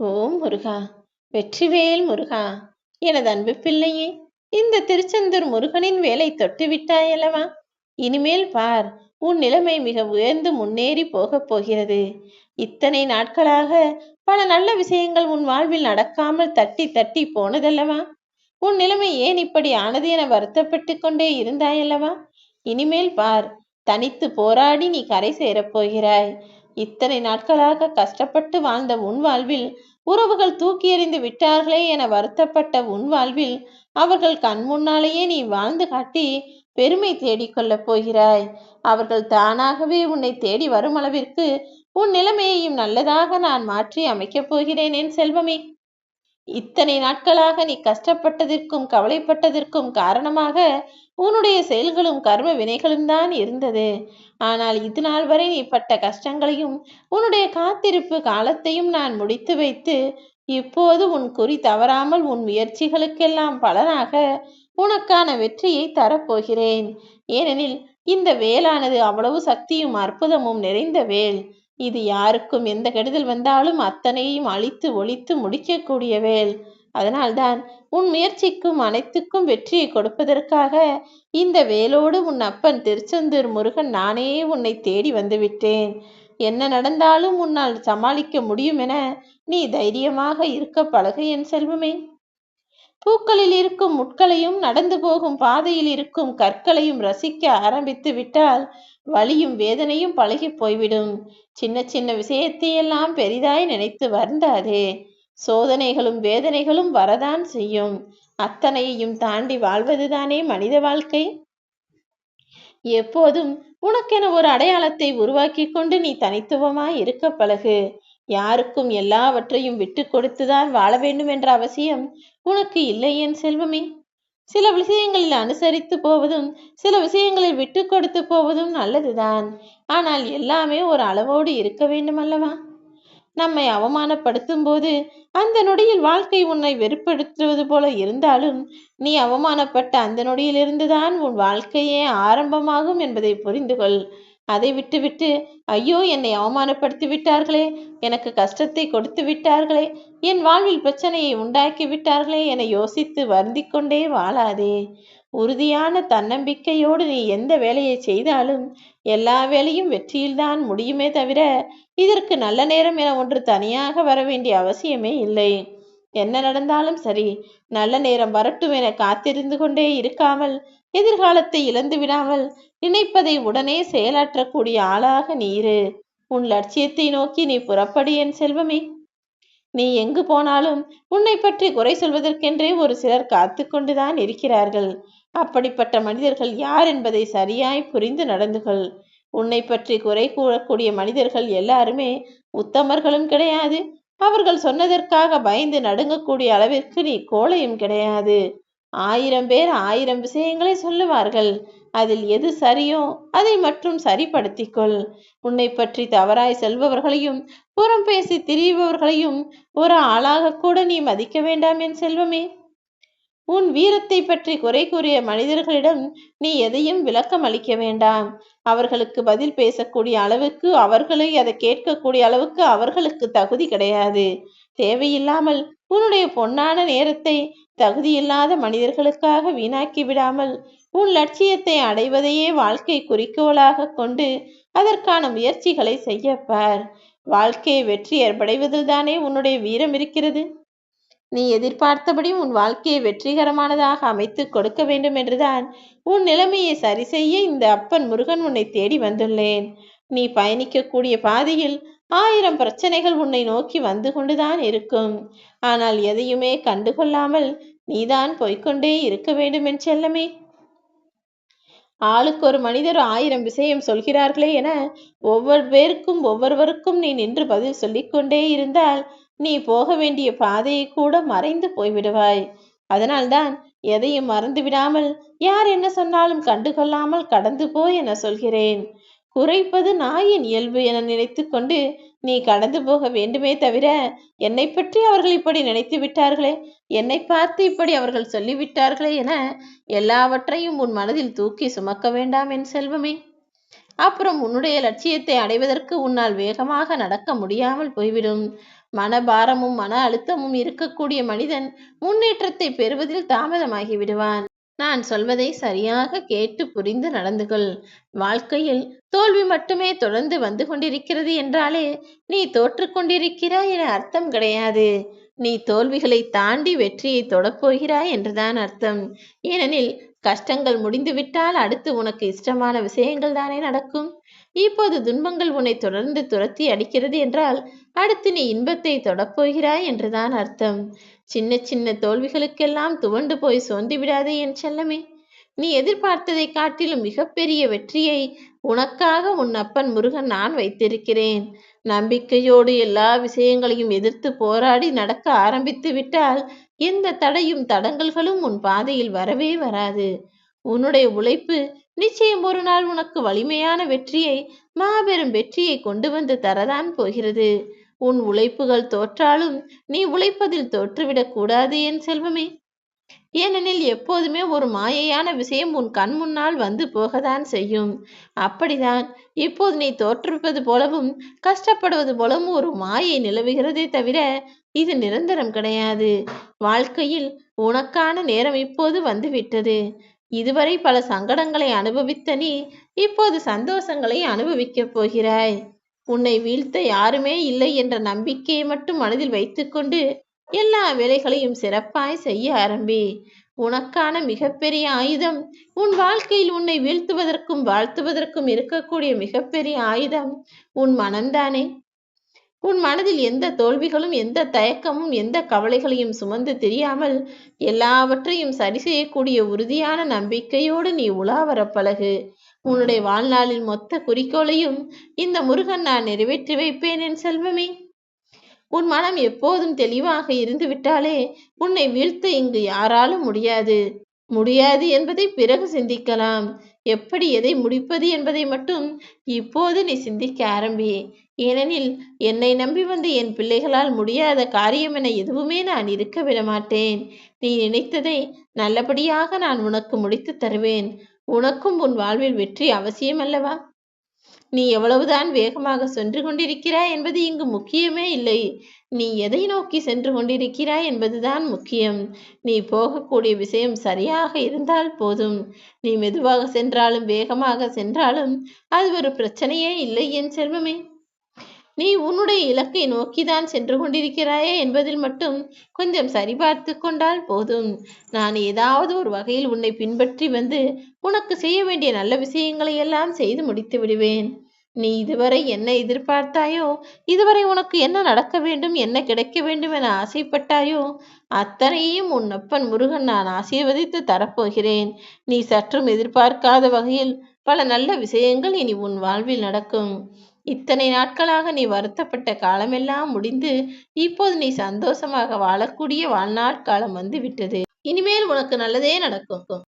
ஓம் முருகா வெற்றிவேல் முருகா எனது அன்பு பிள்ளையே இந்த திருச்செந்தூர் முருகனின் வேலை தொட்டு விட்டாயல்லவா இனிமேல் பார் உன் நிலைமை மிக உயர்ந்து முன்னேறி போகப் போகிறது. இத்தனை நாட்களாக பல நல்ல விஷயங்கள் உன் வாழ்வில் நடக்காமல் தட்டி தட்டி போனதல்லவா? உன் நிலைமை ஏன் இப்படி ஆனது என வருத்தப்பட்டு கொண்டே இருந்தாயல்லவா? இனிமேல் பார் தனித்து போராடி நீ கரை சேரப் போகிறாய். இத்தனை நாட்களாக கஷ்டப்பட்டு வாழ்ந்த உன் வாழ்வில் உறவுகள் தூக்கி எறிந்து விட்டார்களே என வருத்தப்பட்ட உன் வாழ்வில் அவர்கள் கண் முன்னாலேயே நீ வாழ்ந்து காட்டி பெருமை தேடிக்கொள்ளப் போகிறாய். அவர்கள் தானாகவே உன்னை தேடி வரும் அளவிற்கு உன் நிலைமையையும் நல்லதாக நான் மாற்றி அமைக்கப் போகிறேன் என் செல்வமே. இத்தனை நாட்களாக நீ கஷ்டப்பட்டதற்கும் கவலைப்பட்டதற்கும் காரணமாக உன்னுடைய செயல்களும் கர்ம வினைகளும் தான் இருந்தது. ஆனால் இது நாள் வரை நீ பட்ட கஷ்டங்களையும் உன்னுடைய காத்திருப்பு காலத்தையும் நான் முடித்து வைத்து இப்போது உன் குறி தவறாமல் உன் முயற்சிகளுக்கெல்லாம் பலனாக உனக்கான வெற்றியை தரப்போகிறேன். ஏனெனில் இந்த வேலானது அவ்வளவு சக்தியும் அற்புதமும் நிறைந்த வேல். இது யாருக்கும் எந்த கெடுதல் வந்தாலும் அத்தனையும் அழித்து ஒழித்து முடிக்கக்கூடிய வேல் அதனால்தான் உன் முயற்சிக்கும் அனைத்துக்கும் வெற்றியை கொடுப்பதற்காக இந்த வேலோடு உன் அப்பன் திருச்செந்தூர் முருகன் நானே உன்னை தேடி வந்துவிட்டேன். என்ன நடந்தாலும் உன்னால் சமாளிக்க முடியும் என நீ தைரியமாக இருக்க பழகு என் செல்வமே. பூக்களில் இருக்கும் முட்களையும் நடந்து போகும் பாதையில் இருக்கும் கற்களையும் ரசிக்க ஆரம்பித்து விட்டால் வலியும் வேதனையும் பழகி போய்விடும். சின்ன சின்ன விஷயத்தையெல்லாம் பெரிதாய் நினைத்து வருந்தாதே. சோதனைகளும் வேதனைகளும் வரதான் செய்யும். அத்தனையையும் தாண்டி வாழ்வதுதானே மனித வாழ்க்கை? எப்போதும் உனக்கென ஒரு அடையாளத்தை உருவாக்கி கொண்டு நீ தனித்துவமாய் இருக்க பழகு. யாருக்கும் எல்லாவற்றையும் விட்டு கொடுத்துதான் வாழ வேண்டும் என்ற அவசியம் உனக்கு இல்லை என் செல்வமே. சில விஷயங்களில் அனுசரித்து போவதும் சில விஷயங்களில் விட்டு கொடுத்து போவதும் நல்லதுதான். ஆனால் எல்லாமே ஒரு அளவோடு இருக்க வேண்டும் அல்லவா? நம்மை அவமானப்படுத்தும் போது அந்த நொடியில் வாழ்க்கை உன்னை வெறுப்படுத்துவது போல இருந்தாலும் நீ அவமானப்பட்ட அந்த நொடியிலிருந்துதான் உன் வாழ்க்கையே ஆரம்பமாகும் என்பதை புரிந்து கொள் அதை விட்டுவிட்டு ஐயோ என்னை அவமானப்படுத்தி விட்டார்களே எனக்கு கஷ்டத்தை கொடுத்து விட்டார்களே என் வாழ்வில் பிரச்சனையை உண்டாக்கி விட்டார்களே என யோசித்து வருந்தி கொண்டே வாழாதே. உறுதியான தன்னம்பிக்கையோடு நீ எந்த வேலையை செய்தாலும் எல்லா வேலையும் வெற்றியில்தான் முடியுமே தவிர இதற்கு நல்ல நேரம் என ஒன்று தனியாக வர வேண்டிய அவசியமே இல்லை. என்ன நடந்தாலும் சரி நல்ல நேரம் வரட்டும் என காத்திருந்து கொண்டே இருக்காமல் எதிர்காலத்தை இழந்து விடாமல் நினைப்பதை உடனே செயலாற்றக்கூடிய ஆளாக நீரு. உன் லட்சியத்தை நோக்கி நீ புறப்படி என் செல்வமே. நீ எங்கு போனாலும் உன்னை பற்றி குறை சொல்வதற்கென்றே ஒரு சிலர் காத்து கொண்டுதான் இருக்கிறார்கள். அப்படிப்பட்ட மனிதர்கள் யார் என்பதை சரியாய் புரிந்து நடந்து கொள். உன்னை பற்றி குறை கூறக்கூடிய மனிதர்கள் எல்லாருமே உத்தமர்களும் கிடையாது. அவர்கள் சொன்னதற்காக பயந்து நடுங்கக்கூடிய அளவிற்கு நீ கோழையும் கிடையாது. ஆயிரம் பேர் ஆயிரம் விஷயங்களை சொல்லுவார்கள். அதில் எது சரியோ அதை மட்டும் சரிப்படுத்திக்கொள். உன்னை பற்றி தவறாய் செல்பவர்களையும் புறம் பேசி திரிபவர்களையும் ஒரு ஆளாக கூட நீ மதிக்க வேண்டாம் என் செல்வமே. உன் வீரத்தை பற்றி குறை கூறிய மனிதர்களிடம் நீ எதையும் விளக்கம் அளிக்க வேண்டாம். அவர்களுக்கு பதில் பேசக்கூடிய அளவுக்கு அவர்களை அதை கேட்கக்கூடிய அளவுக்கு அவர்களுக்கு தகுதி கிடையாது. தேவையில்லாமல் உன்னுடைய பொன்னான நேரத்தை தகுதியில்லாத மனிதர்களுக்காக வீணாக்கி விடாமல் உன் லட்சியத்தை அடைவதையே வாழ்க்கை குறிக்கோளாக கொண்டு அதற்கான முயற்சிகளை செய்யப்பார் வாழ்க்கையை வெற்றி ஏற்படைவதில் தானே உன்னுடைய வீரம் இருக்கிறது? நீ எதிர்பார்த்தபடி உன் வாழ்க்கையை வெற்றிகரமானதாக அமைத்து கொடுக்க வேண்டும் என்றுதான் உன் நிலைமையை சரி செய்ய இந்த அப்பன் முருகன் உன்னை தேடி வந்துள்ளேன். நீ பயணிக்கக்கூடிய பாதையில் ஆயிரம் பிரச்சனைகள் உன்னை நோக்கி வந்து கொண்டுதான் இருக்கும். ஆனால் எதையுமே கண்டுகொள்ளாமல் நீதான் போய்கொண்டே இருக்க வேண்டும் என் செல்லமே. ஆளுக்கு ஒரு மனிதர் ஆயிரம் விஷயம் சொல்கிறார்களே என ஒவ்வொரு பேருக்கும் ஒவ்வொருவருக்கும் நீ நின்று பதில் சொல்லிக்கொண்டே இருந்தால் நீ போக வேண்டிய பாதையை கூட மறைந்து போய்விடுவாய். அதனால்தான் எதையும் மறந்து விடாமல் யார் என்ன சொன்னாலும் கண்டுகொள்ளாமல் கடந்து போ என சொல்கிறேன். குறைப்பது நாயின் இயல்பு என நினைத்து கொண்டு நீ கடந்து போக வேண்டுமே தவிர என்னை பற்றி அவர்கள் இப்படி நினைத்து விட்டார்களே? என்னை பார்த்து இப்படி அவர்கள் சொல்லிவிட்டார்களே? என எல்லாவற்றையும் உன் மனதில் தூக்கி சுமக்க வேண்டாம் என் செல்வமே. அப்புறம் உன்னுடைய லட்சியத்தை அடைவதற்கு உன்னால் வேகமாக நடக்க முடியாமல் போய்விடும். மனபாரமும் மன அழுத்தமும் இருக்கக்கூடிய மனிதன் முன்னேற்றத்தை பெறுவதில் தாமதமாகி விடுவான். நான் சொல்வதை சரியாக கேட்டு புரிந்து நடந்து கொள் வாழ்க்கையில் தோல்வி மட்டுமே தொடர்ந்து வந்து கொண்டிருக்கிறது என்றாலே நீ தோற்று கொண்டிருக்கிறாய் என அர்த்தம் கிடையாது. நீ தோல்விகளை தாண்டி வெற்றியை தொடப்போகிறாய் என்றுதான் அர்த்தம். ஏனெனில் கஷ்டங்கள் முடிந்துவிட்டால் அடுத்து உனக்கு இஷ்டமான விஷயங்கள் தானே நடக்கும். இப்போது துன்பங்கள் உன்னை தொடர்ந்து துரத்தி அடிக்கிறது என்றால் அடுத்து நீ இன்பத்தை தொடப்போகிறாய் என்றுதான் அர்த்தம். சின்ன சின்ன தோல்விகளுக்கெல்லாம் துவண்டு போய் சோர்ந்து விடாதே என் செல்லமே. நீ எதிர்பார்த்ததை காட்டிலும் மிகப்பெரிய வெற்றியை உனக்காக உன் அப்பன் முருகன் நான் வைத்திருக்கிறேன். நம்பிக்கையோடு எல்லா விஷயங்களையும் எதிர்த்து போராடி நடக்க ஆரம்பித்து விட்டால் எந்த தடையும் தடங்கல்களும் உன் பாதையில் வரவே வராது. உன்னுடைய உழைப்பு நிச்சயம் ஒரு நாள் உனக்கு வலிமையான வெற்றியை மாபெரும் வெற்றியை கொண்டு வந்து தரதான் போகிறது. உன் உழைப்புகள் தோற்றாலும் நீ உழைப்பதில் தோற்றுவிடக் கூடாது என் செல்வமே. ஏனெனில் எப்போதுமே ஒரு மாயையான விஷயம் உன் கண் முன்னால் வந்து போகத்தான் செய்யும். அப்படிதான் இப்போது நீ தோற்றுவிப்பது போலவும் கஷ்டப்படுவது போலவும் ஒரு மாயை நிலவுகிறதே தவிர இது நிரந்தரம் கிடையாது. வாழ்க்கையில் உனக்கான நேரம் இப்போது வந்துவிட்டது. இதுவரை பல சங்கடங்களை அனுபவித்த நீ இப்போது சந்தோஷங்களை அனுபவிக்கப் போகிறாய். உன்னை வீழ்த்த யாருமே இல்லை என்ற நம்பிக்கையை மட்டும் மனதில் வைத்துக்கொண்டு எல்லா வேலைகளையும் சிறப்பாய் செய்ய ஆரம்பி. உனக்கான மிகப்பெரிய ஆயுதம் உன் வாழ்க்கையில் உன்னை வீழ்த்துவதற்கும் வாழ்த்துவதற்கும் இருக்கக்கூடிய மிகப்பெரிய ஆயுதம் உன் மனம்தானே. உன் மனதில் எந்த தோல்விகளும் எந்த தயக்கமும் எந்த கவலைகளையும் சுமந்து தெரியாமல் எல்லாவற்றையும் சரி செய்யக்கூடிய உறுதியான நம்பிக்கையோடு நீ உலாவர பழகு. உன்னுடைய வாழ்நாளில் மொத்த குறிக்கோளையும் இந்த முருகன் நான் நிறைவேற்றி வைப்பேன் என் செல்வமே. உன் மனம் எப்போதும் தெளிவாக இருந்து விட்டாலே உன்னை வீழ்த்த இங்கு யாராலும் முடியாது. முடியாது என்பதை பிறகு சிந்திக்கலாம். எப்படி எதை முடிப்பது என்பதை மட்டும் இப்போது நீ சிந்திக்க ஆரம்பி. ஏனெனில் என்னை நம்பி வந்து என் பிள்ளைகளால் முடியாத காரியம் என எதுவுமே நான் இருக்க விட மாட்டேன். நீ நினைத்ததை நல்லபடியாக நான் உனக்கு முடித்து தருவேன். உனக்கும் உன் வாழ்வில் வெற்றி அவசியம் அல்லவா? நீ எவ்வளவுதான் வேகமாக சென்று கொண்டிருக்கிறாய் என்பது இங்கு முக்கியமே இல்லை. நீ எதை நோக்கி சென்று கொண்டிருக்கிறாய் என்பதுதான் முக்கியம். நீ போகக்கூடிய விஷயம் சரியாக இருந்தால் போதும். நீ மெதுவாக சென்றாலும் வேகமாக சென்றாலும் அது ஒரு பிரச்சனையே இல்லை என் செல்வமே. நீ உன்னுடைய இலக்கை நோக்கிதான் சென்று கொண்டிருக்கிறாயே என்பதில் மட்டும் கொஞ்சம் சரிபார்த்து கொண்டால் போதும். நான் ஏதாவது ஒரு வகையில் உன்னை பின்பற்றி வந்து உனக்கு செய்ய வேண்டிய நல்ல விஷயங்களை எல்லாம் செய்து முடித்து விடுவேன். நீ இதுவரை என்ன எதிர்பார்த்தாயோ இதுவரை உனக்கு என்ன நடக்க வேண்டும் என்ன கிடைக்க வேண்டும் என ஆசைப்பட்டாயோ அத்தனையும் உன் அப்பன் முருகன் நான் ஆசீர்வதித்து தரப்போகிறேன். நீ சற்றும் எதிர்பார்க்காத வகையில் பல நல்ல விஷயங்கள் இனி உன் வாழ்வில் நடக்கும். இத்தனை நாட்களாக நீ வருத்தப்பட்ட காலமெல்லாம் முடிந்து இப்போது நீ சந்தோஷமாக வாழக்கூடிய வாழ்நாள் காலம் வந்து விட்டது. இனிமேல் உனக்கு நல்லதே நடக்கும்.